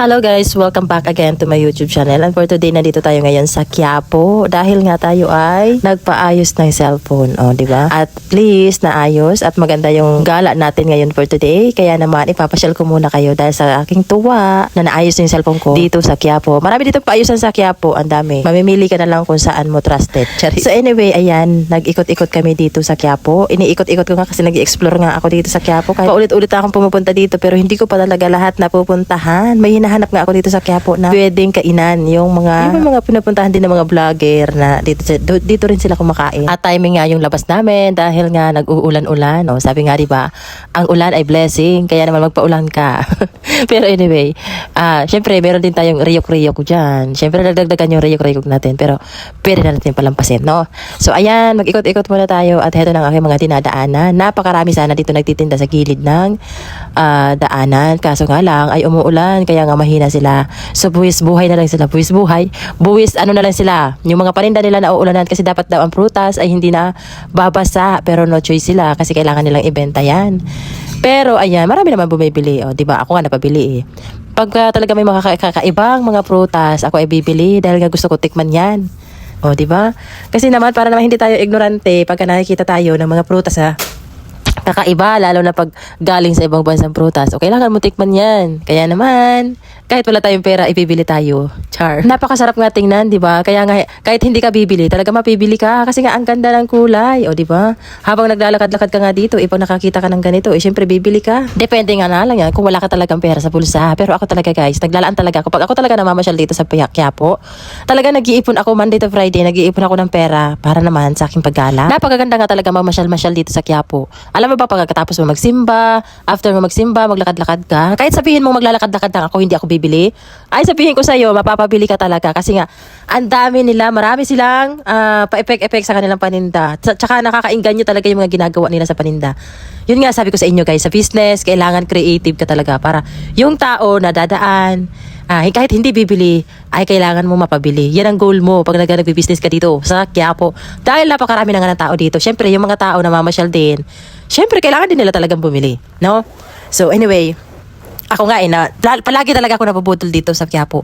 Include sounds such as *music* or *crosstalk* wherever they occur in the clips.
Hello guys, welcome back again to my YouTube channel. And for today, nandito tayo ngayon sa Quiapo dahil nga tayo ay nagpaayos ng cellphone, oh, di ba? At least naayos at maganda yung gala natin ngayon for today. Kaya naman ipapasyal ko muna kayo dahil sa aking tuwa na naayos yung cellphone ko dito sa Quiapo. Marami dito paayusan sa Quiapo, ang dami. Mamimili ka na lang kung saan mo trusted. Charis. So anyway, ayan, nag-ikot-ikot kami dito sa Quiapo. Iniikot-ikot ko nga kasi nag-explore nga ako dito sa Quiapo. Kahit paulit-ulit akong pumupunta dito pero hindi ko pa talaga lahat napupuntahan. May nga ako dito sa Quiapo na pwedeng kainan yung mga yung mga pinupuntahan din ng mga vlogger na dito dito rin sila kumakain. At timing nga yung labas namin dahil nga nag-uulan-ulan. O, sabi nga 'di ba, ang ulan ay blessing kaya naman magpaulan ka. *laughs* pero anyway, ah syempre meron din tayong riyok-riyok diyan. Syempre nagdagdagan yung riyok-riyok natin pero pwede na natin palampasin, no? So ayan, mag-ikot-ikot muna tayo at heto ng aking mga dinadaanan. Napakarami sana dito nagtitinda sa gilid ng ah, daanan. Kaso nga lang ay umuulan kaya nga mahina sila. So buwis buhay na lang sila. Buwis buhay. Buwis ano na lang sila. Yung mga paninda nila na uulanan kasi dapat daw ang prutas ay hindi na babasa pero no choice sila kasi kailangan nilang ibenta yan. Pero ayan, marami naman bumibili. O, di ba? Ako nga napabili eh. Pagka talaga may mga kaka- kakaibang mga prutas, ako ay bibili dahil nga gusto ko tikman yan. O, di ba? Kasi naman, para naman hindi tayo ignorante, pagka nakikita tayo ng mga prutas ha, kakaiba, lalo na pag galing sa ibang bansang prutas. O, kailangan mo tikman yan. Kaya naman, kahit wala tayong pera, ipibili tayo. Char. Napakasarap nga tingnan, di ba? Kaya nga, kahit hindi ka bibili, talaga mapibili ka. Kasi nga, ang ganda ng kulay. O, di ba? Habang naglalakad-lakad ka nga dito, ipag nakakita ka ng ganito, eh, syempre bibili ka. Depende nga na lang yan kung wala ka talagang pera sa bulsa. Pero ako talaga, guys, naglalaan talaga ako. Pag ako talaga namamasyal dito sa Quiapo, talaga nag-iipon ako Monday to Friday, nag-iipon ako ng pera para naman sa aking paggala. Napakaganda nga talaga mamasyal-masyal dito sa Quiapo. Alam mo ba, pagkatapos mo magsimba, after mo magsimba, maglakad-lakad ka, kahit sabihin mo maglalakad-lakad lang ako, hindi ako bibili, ay sabihin ko sa'yo, mapapabili ka talaga. Kasi nga, ang dami nila, marami silang ah, pa-epek-epek sa kanilang paninda. Tsa- Tsaka nakakainganyo talaga yung mga ginagawa nila sa paninda. Yun nga sabi ko sa inyo guys, sa business, kailangan creative ka talaga para yung tao na dadaan, ah, kahit hindi bibili, ay kailangan mo mapabili. Yan ang goal mo pag nag- nagbi-business ka dito sa Quiapo. Dahil napakarami na nga ng tao dito. Siyempre, yung mga tao na mamasyal din, siyempre, kailangan din nila talagang bumili. No? So, anyway, ako nga eh, na, palagi talaga ako napabudol dito sa Quiapo.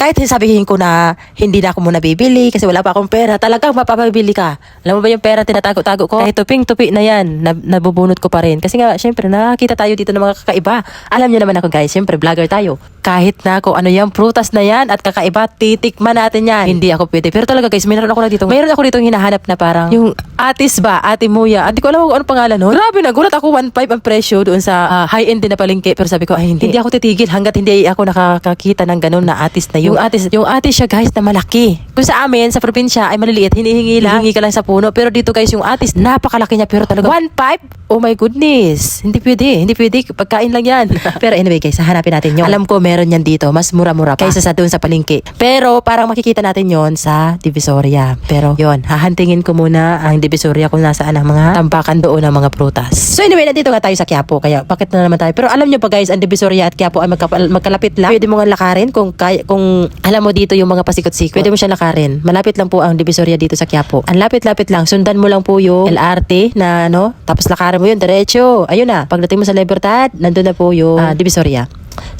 Kahit sabihin ko na hindi na ako muna bibili kasi wala pa akong pera, talagang mapapabili ka. Alam mo ba yung pera tinatago-tago ko? Kahit tuping-tupi na yan, nab- nabubunot ko pa rin. Kasi nga, syempre, nakakita tayo dito ng mga kakaiba. Alam niyo naman ako guys, syempre, vlogger tayo. Kahit na kung ano yung prutas na yan at kakaiba, titikman natin yan. Hindi ako pwede. Pero talaga guys, mayroon ako na dito. Mayroon ako dito hinahanap na parang yung atis ba, ate muya. Hindi ko alam kung anong pangalan nun. Grabe, nagulat ako 1.5 ang presyo doon sa ah, high-end din na palengke. Pero sabi ko, ay hindi. Hindi ako titigil hanggat hindi ako nakakakita ng ganun na atis na yun. Yung atis, yung atis siya guys na malaki. Kung sa amin, sa probinsya, ay maliliit, hinihingi lang. Hihingi ka lang sa puno. Pero dito guys, yung atis, napakalaki niya. Pero talaga, 1.5? Oh my goodness. Hindi pwede. Hindi pwede. Pagkain lang yan. *laughs* pero anyway guys, hanapin natin yun. Alam ko meron yan dito. Mas mura-mura pa. Kaysa sa doon sa palengke. Pero parang makikita natin yon sa Divisoria. Pero yon hahantingin ko muna ang Divisoria kung nasaan ang mga tambakan doon ng mga prutas. So anyway, nandito nga tayo sa Quiapo. Kaya bakit na naman tayo? Pero alam nyo pa guys, ang Divisoria at Quiapo ay magkapal- magkalapit lang. Pwede mo nga lakarin kung, kaya, kung alam mo dito yung mga pasikot-sikot. Pwede mo siya lakarin. Malapit lang po ang Divisoria dito sa Quiapo. Ang lapit-lapit lang. Sundan mo lang po yung LRT na ano. Tapos lakarin mo yun, diretso. Ayun na. Pagdating mo sa Libertad, nandun na po yung ah, Divisoria.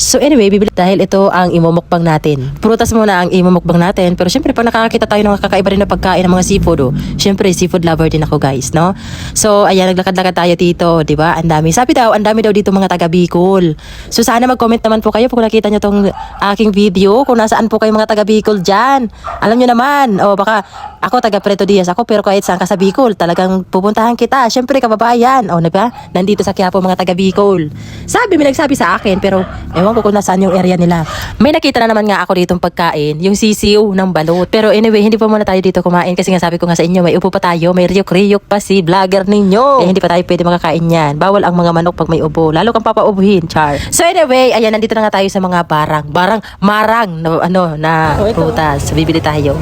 So anyway, bibili dahil ito ang imumukbang natin. Prutas muna ang imumukbang natin. Pero syempre, pag nakakita tayo ng kakaiba rin na pagkain ng mga seafood, oh, syempre, seafood lover din ako guys, no? So, ayan, naglakad-lakad tayo dito, di ba? Ang dami. Sabi daw, ang dami daw dito mga taga Bicol. So, sana mag-comment naman po kayo kung nakita nyo tong aking video, kung nasaan po kayo mga taga Bicol dyan. Alam nyo naman, o baka ako taga Preto Diaz ako, pero kahit saan ka sa Bicol, talagang pupuntahan kita. Syempre, kababayan. O, di ba? Nandito sa Quiapo mga taga Bicol. Sabi, may nagsabi sa akin, pero ewan ko kung nasaan yung area nila. May nakita na naman nga ako dito pagkain, yung sisiw ng balot. Pero anyway, hindi pa muna tayo dito kumain kasi nga sabi ko nga sa inyo, may upo pa tayo, may riyok-riyok pa si vlogger ninyo. Eh, hindi pa tayo pwede makakain yan. Bawal ang mga manok pag may ubo. Lalo kang papaubuhin, char. So anyway, ayan, nandito na nga tayo sa mga barang. Barang, marang, na, ano, na prutas. Bibili tayo.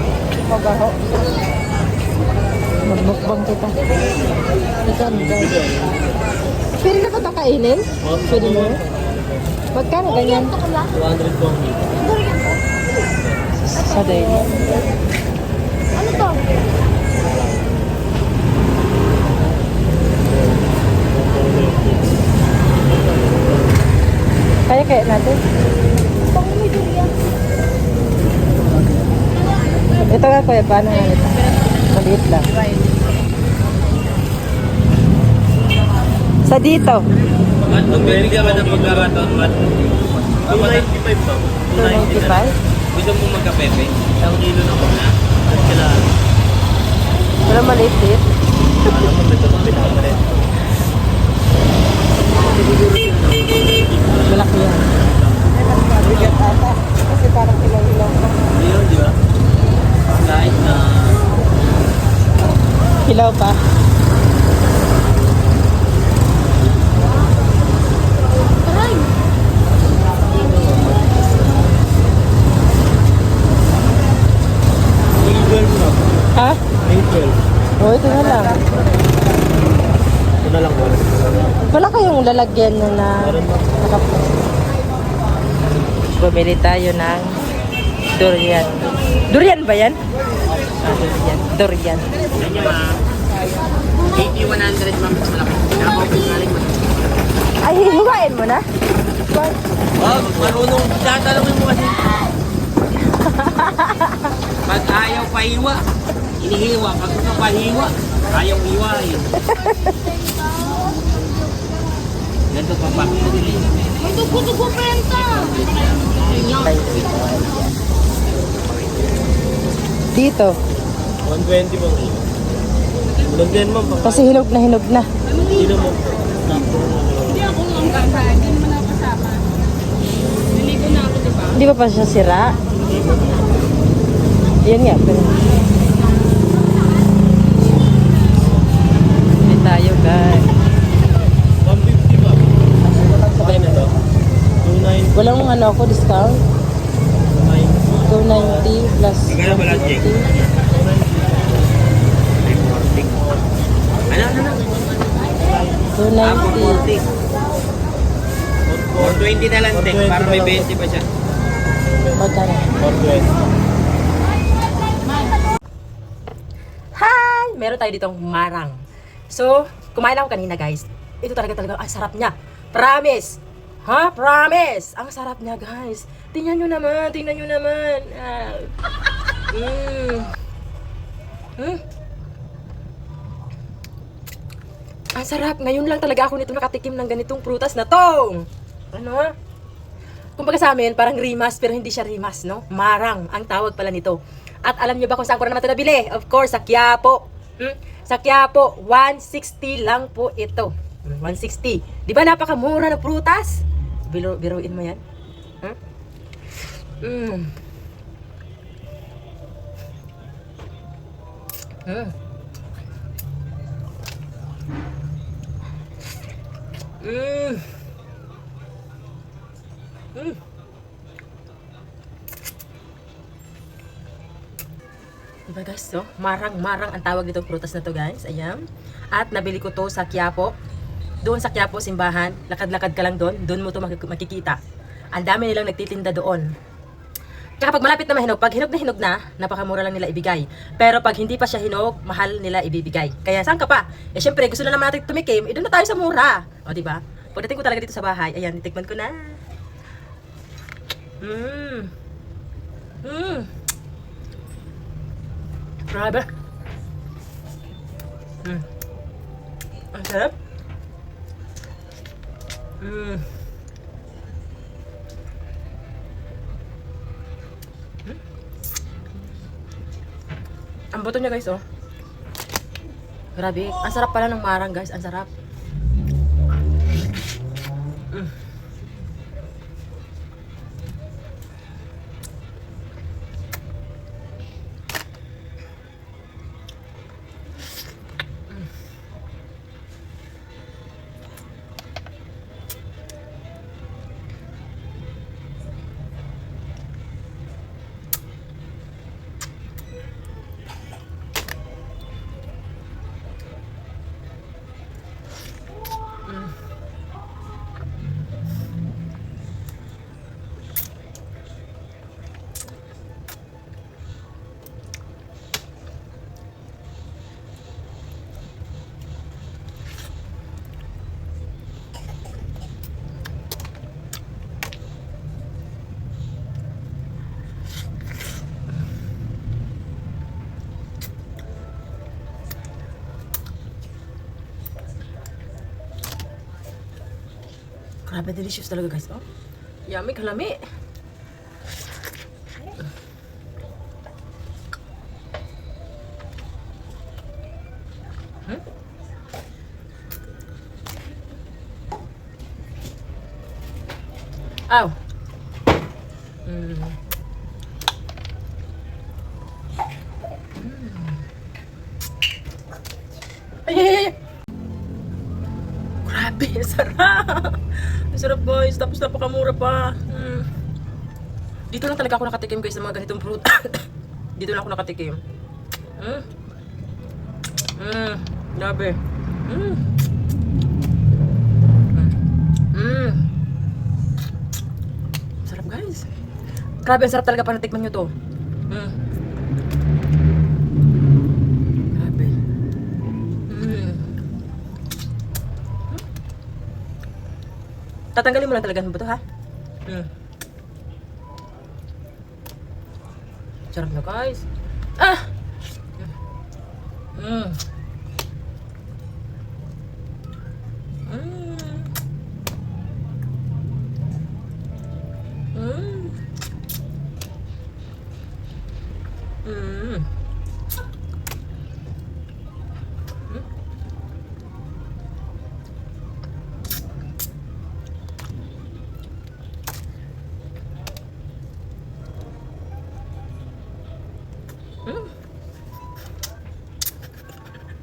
Magmukbang kita. Pwede na ba ito kainin? Pwede mo? Magkano ganyan? 200 po. Sa daily. Ano to? Kaya kaya natin? Ito ka kuya, paano nga ito? Maliit lang. Sa dito. At bumili ka ba ng pagkakataon? 295 ba? 295. Gusto mo magkapepe? Isang kilo na muna. At kailangan. Pero maliit-liit. Alam mo, ito ang pinakalit. Malaki yan. Bigat ata. Kasi parang ilaw-ilaw pa. Hindi yun, di ba? Kahit na... Hilaw pa. Aray! May 12 na. Ha? May 12. Oo, ito na lang. Ito na lang ba? Wala kayong lalagyan na na nakapos. Bumili tayo ng durian. Durian ba yan? Ah, durian. Durian. Ganyan ma. 80-100 ma'am. Mas malaki. Mo. Ay, hihiwain mo na? Oh, marunong. Tatalungin mo kasi. Pag ayaw pahiwa, inihiwa. Pag gusto pahiwa, ayaw hiwain. *laughs* Ganito pa pa. Ang dugo-dugo penta! Dito. 120 bang iyo? Ulan din ma'am. Kasi hinog na hinog na. Hindi mo. Hindi ako ang kanta, hindi naman ako kasama. Naligo na ako, diba? Di ba pa siya sira? Yan nga. Pero... Hindi tayo guys. 150 ba? Okay na to? 29. Walang ano ako discount. 290 plus Magkano ba lahat, Jake? 150. Ano, ano, ano? 290. 420 na lang, Tek. Para may 20 pa siya. Magkano? 420. Hi! Meron tayo ditong marang. So, kumain ako kanina guys. Ito talaga talaga, ang sarap niya. Promise! Ha? Promise! Ang sarap niya guys. Tingnan nyo naman, tingnan nyo naman. Ah. Mm. Mm. Ang sarap. Ngayon lang talaga ako nito nakatikim ng ganitong prutas na to. Ano? Kumbaga sa amin, parang rimas, pero hindi siya rimas, no? Marang ang tawag pala nito. At alam niyo ba kung saan ko na naman ito nabili? Of course, sa Quiapo. Hmm? Sa Quiapo, 160 lang po ito. Hmm, 160. Di ba napakamura na prutas? Biro, biruin mo yan. Hmm? Mm. Mm. Mm. Mm. Diba guys, so, marang-marang ang tawag nitong prutas na to guys. Ayan. At nabili ko to sa Quiapo. Doon sa Quiapo, simbahan. Lakad-lakad ka lang doon. Doon mo to makik- makikita. Ang dami nilang nagtitinda doon. Tsaka pag malapit na mahinog, pag hinog na hinog na, napakamura lang nila ibigay. Pero pag hindi pa siya hinog, mahal nila ibibigay. Kaya saan ka pa? Eh syempre, gusto na naman natin tumikim, eh doon na tayo sa mura. O, di ba? Pagdating ko talaga dito sa bahay, ayan, titikman ko na. Mmm. Mmm. Grabe. Mmm. Ang sarap. Mmm. Ang buto niya guys, oh. Grabe. Ang sarap pala ng marang guys. Ang sarap. Grabe, delicious talaga guys. Oh. Yummy, kalami. Hmm? Aw. Mm. Ay, ay, ay. Grabe, *laughs* sarap. Ang sarap guys, tapos napakamura pa. Mm. Dito lang talaga ako nakatikim guys ng mga ganitong fruit. *coughs* Dito lang ako nakatikim. Mm. Mm. Grabe. Mm. Mm. Sarap guys. Grabe, ang sarap talaga para tikman nyo to. Mm. Tatanggalin mo lang talaga ng buto, ha? Mm. Sarap na, guys. Ah! Mm.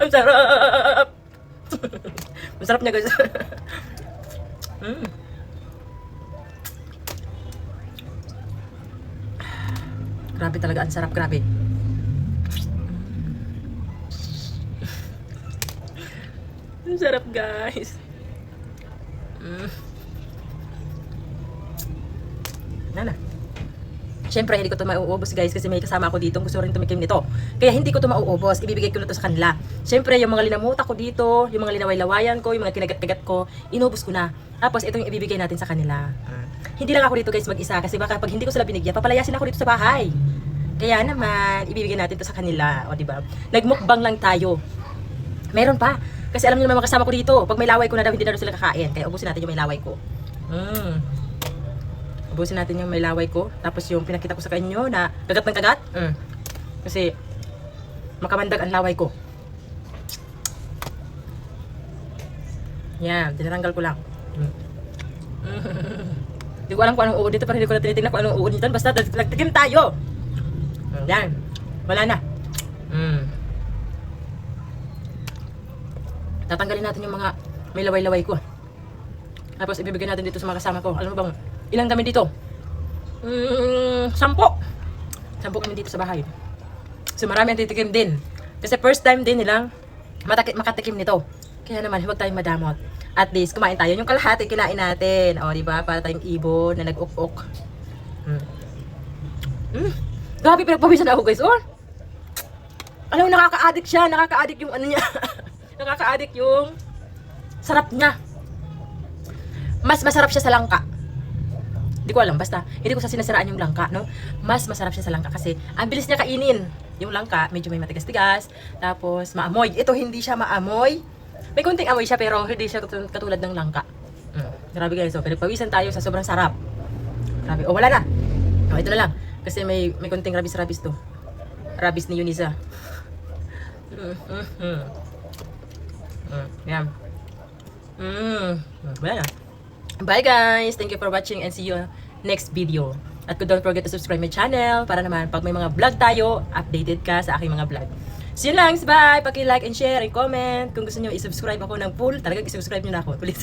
Ang sarap! Masarap guys. mm. Grabe talaga, ang sarap, grabe. Ang sarap guys. Mm. Nana. Siyempre, hindi ko ito mauubos guys kasi may kasama ako dito. Gusto rin tumikim nito. Kaya hindi ko ito mauubos. Ibibigay ko na ito sa kanila. Siyempre, yung mga linamuta ko dito, yung mga linaway-lawayan ko, yung mga kinagat-kagat ko, inubos ko na. Tapos, ito yung ibibigay natin sa kanila. Hindi lang ako dito guys mag-isa kasi baka pag hindi ko sila binigyan, papalayasin ako dito sa bahay. Kaya naman, ibibigay natin ito sa kanila. O, di ba? Nagmukbang lang tayo. Meron pa. Kasi alam niyo naman mga kasama ko dito. Pag may laway ko na daw, hindi na daw sila kakain. Kaya ubusin natin yung may laway ko. Mm. Ubusin natin yung may laway ko. Tapos yung pinakita ko sa kanyo na kagat ng kagat. Mm. Kasi makamandag ang laway ko. Yan, tinatanggal ko lang. Mm. *laughs* Hindi ko alam kung anong uod dito, pero hindi ko na tinitingnan kung anong uod nito. Basta nagtikim tayo. Mm, Yan. Wala na. Mm. Tatanggalin natin yung mga may laway-laway ko. Tapos ibibigay natin dito sa mga kasama ko. Alam mo bang, ilang kami dito? Mm, sampo. Sampo kami dito sa bahay. So marami ang titikim din. Kasi first time din nilang mataki- makatikim nito. Kaya naman, huwag tayong madamot. At least, kumain tayo. Yung kalahati, kinain natin. O, di ba? Para tayong ibon na nag-uk-uk. Mm. Mm. Grabe, pinagpawisan ako, guys. Oh! Alam mo, nakaka-addict siya. Nakaka-addict yung ano niya. *laughs* nakaka-addict yung sarap niya. Mas masarap siya sa langka. Hindi ko alam, basta hindi ko sa sinasiraan yung langka, no? Mas masarap siya sa langka kasi ang bilis niya kainin. Yung langka, medyo may matigas-tigas, tapos maamoy. Ito hindi siya maamoy. May konting amoy siya pero hindi siya katul- katulad ng langka. Mm. Grabe guys, so pinagpawisan tayo sa sobrang sarap. Grabe. Oh, wala na. Oh, ito na lang. Kasi may may konting rabis-rabis to. Rabis ni Eunice. Mm, mm, mm. Mm, yan. Mm, wala na. Bye guys! Thank you for watching and see you next video. At don't forget to subscribe my channel para naman pag may mga vlog tayo, updated ka sa aking mga vlog. See you lang! Bye! Paki-like and share and comment. Kung gusto nyo i-subscribe ako ng full, talagang i-subscribe nyo na ako. Please.